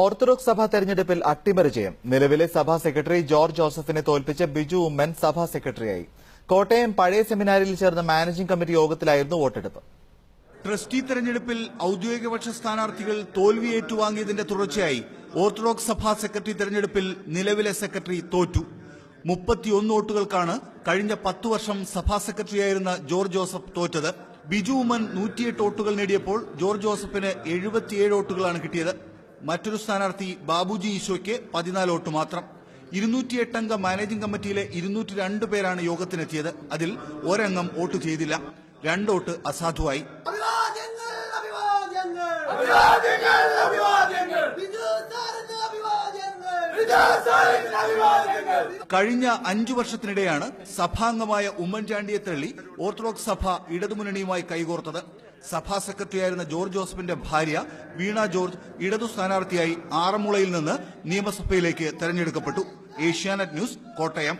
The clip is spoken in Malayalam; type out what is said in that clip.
ഓർത്തഡോക്സ് സഭാ തെരഞ്ഞെടുപ്പിൽ അട്ടിമറി ജയം. നിലവിലെ സഭാ സെക്രട്ടറി ജോർജ് ജോസഫിനെ തോൽപ്പിച്ച ബിജു ഉമ്മൻ സഭാ സെക്രട്ടറിയായി. കോട്ടയം പഴയ സെമിനാരിൽ ചേർന്ന മാനേജിംഗ് കമ്മിറ്റി യോഗത്തിലായിരുന്നു വോട്ടെടുപ്പ്. ട്രസ്റ്റി തെരഞ്ഞെടുപ്പിൽ ഔദ്യോഗികപക്ഷ സ്ഥാനാർത്ഥികൾ തോൽവി ഏറ്റുവാങ്ങിയതിന്റെ തുടർച്ചയായി ഓർത്തഡോക്സ് സഭാ സെക്രട്ടറി തെരഞ്ഞെടുപ്പിൽ നിലവിലെ സെക്രട്ടറി തോറ്റു. മുപ്പത്തിയൊന്ന് വോട്ടുകൾക്കാണ് കഴിഞ്ഞ പത്തു വർഷം സഭാ സെക്രട്ടറിയായിരുന്ന ജോർജ് ജോസഫ് തോറ്റത്. ബിജു ഉമ്മൻ നൂറ്റിയെട്ട് വോട്ടുകൾ നേടിയപ്പോൾ ജോർജ് ജോസഫിന് എഴുപത്തിയേഴ് വോട്ടുകളാണ് കിട്ടിയത്. മറ്റൊരു സ്ഥാനാർത്ഥി ബാബുജി ഈശോയ്ക്ക് പതിനാല് വോട്ട് മാത്രം. ഇരുന്നൂറ്റിയെട്ടംഗ മാനേജിംഗ് കമ്മിറ്റിയിലെ ഇരുന്നൂറ്റി രണ്ട് പേരാണ് യോഗത്തിനെത്തിയത്. അതിൽ ഒരംഗം വോട്ട് ചെയ്തില്ല. രണ്ട് വോട്ട് അസാധുവായി. കഴിഞ്ഞ അഞ്ചു വർഷത്തിനിടെയാണ് സഭാംഗമായ ഉമ്മൻചാണ്ടിയെ തള്ളി ഓർത്തഡോക്സ് സഭ ഇടതുമുന്നണിയുമായി കൈകോർത്തത്. സഭാ സെക്രട്ടറിയായിരുന്ന ജോർജ് ജോസഫിന്റെ ഭാര്യ വീണ ജോർജ് ഇടതു സ്ഥാനാർത്ഥിയായി ആറന്മുളയിൽ നിന്ന് നിയമസഭയിലേക്ക് തെരഞ്ഞെടുക്കപ്പെട്ടു. ഏഷ്യാനെറ്റ് ന്യൂസ് കോട്ടയം.